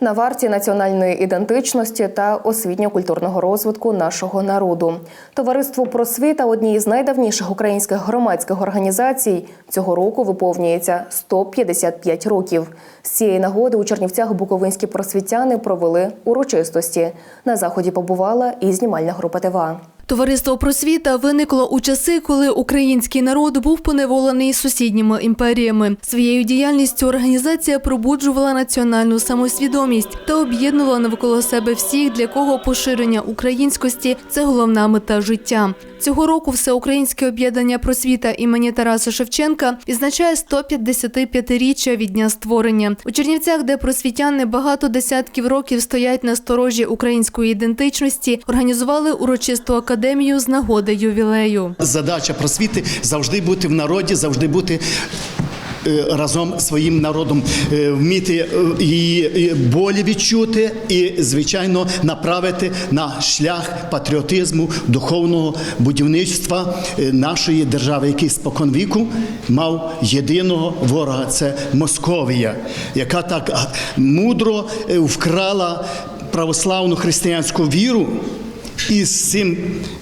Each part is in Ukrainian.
на варті національної ідентичності та освітньо-культурного розвитку нашого народу. Товариство просвіта одній із найдавніших українських громадських організацій цього року виповнюється 155 років. З цієї нагоди у Чернівцях буковинські просвітяни провели урочистості. На заході побувала і знімальна група ТВА. Товариство просвіта виникло у часи, коли український народ був поневолений сусідніми імперіями. Своєю діяльністю організація пробуджувала національну самосвідомість та об'єднувала навколо себе всіх, для кого поширення українськості це головна мета життя. Цього року всеукраїнське об'єднання просвіта імені Тараса Шевченка відзначає 155-річчя від дня створення. У Чернівцях, де просвітяни багато десятків років стоять на сторожі української ідентичності, організували урочисту академію з нагоди ювілею. Задача просвіти завжди бути в народі, завжди бути. е, Разом зі своїм народом е, вміти е, її болі відчути і, звичайно, направити на шлях патріотизму, духовного будівництва нашої держави, який споконвіку мав єдиного ворога це Московія, яка так мудро вкрала православну християнську віру і з цим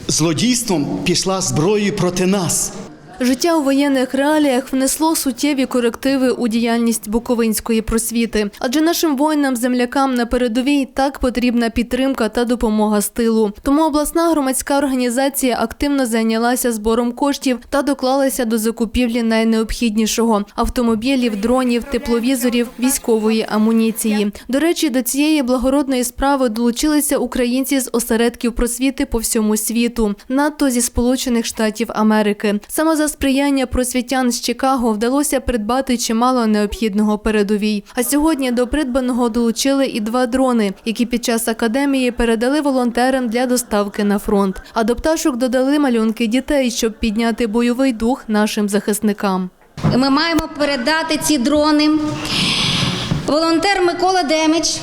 злодійством пішла зброєю проти нас. Життя у воєнних реаліях внесло суттєві корективи у діяльність буковинської просвіти, адже нашим воїнам-землякам на передовій так потрібна підтримка та допомога з тилу. Тому обласна громадська організація активно зайнялася збором коштів та доклалася до закупівлі найнеобхіднішого автомобілів, дронів, тепловізорів, військової амуніції. До речі, до цієї благородної справи долучилися українці з осередків просвіти по всьому світу, надто зі Сполучених Штатів Америки. Саме за сприяння просвітян з Чикаго вдалося придбати чимало необхідного передовій. А сьогодні до придбаного долучили і два дрони, які під час академії передали волонтерам для доставки на фронт. А до пташок додали малюнки дітей, щоб підняти бойовий дух нашим захисникам. Ми маємо передати ці дрони. Волонтер Микола Демич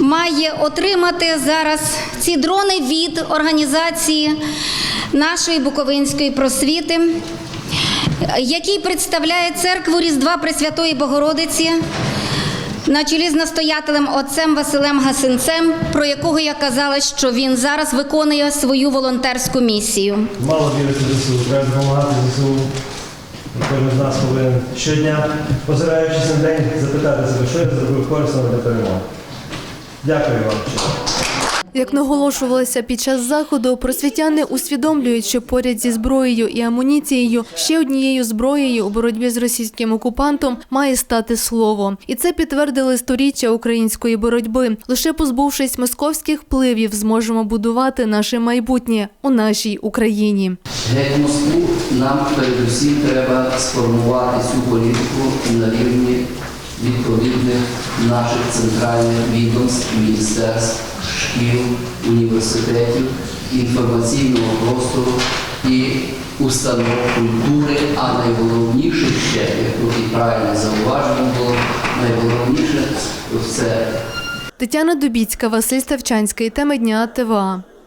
має отримати зараз ці дрони від організації нашої Буковинської просвіти, який представляє церкву Різдва Пресвятої Богородиці. На чолі з настоятелем отцем Василем Гасинцем, про якого я казала, що він зараз виконує свою волонтерську місію. Мало вірити ЗСУ, треба допомагати ЗСУ. Кожен з нас повинен щодня, позираючись на день, запитати себе, що я зробив корисного для перемоги. Дякую вам. Як наголошувалося під час заходу, просвітяни усвідомлюють, що поряд зі зброєю і амуніцією ще однією зброєю у боротьбі з російським окупантом має стати слово, і це підтвердили сторіччя української боротьби. Лише позбувшись московських впливів, зможемо будувати наше майбутнє у нашій Україні. Геть Москву нам передусім треба сформувати цю політику на рівні відповідних наших центральних відомств, міністерств, шкіл, університетів, інформаційного простору і установ культури, а найголовніше ще, як тут і правильно зауважено було, найголовніше це Тетяна Дубіцька, Василь Ставчанський. Теми дня ТВА.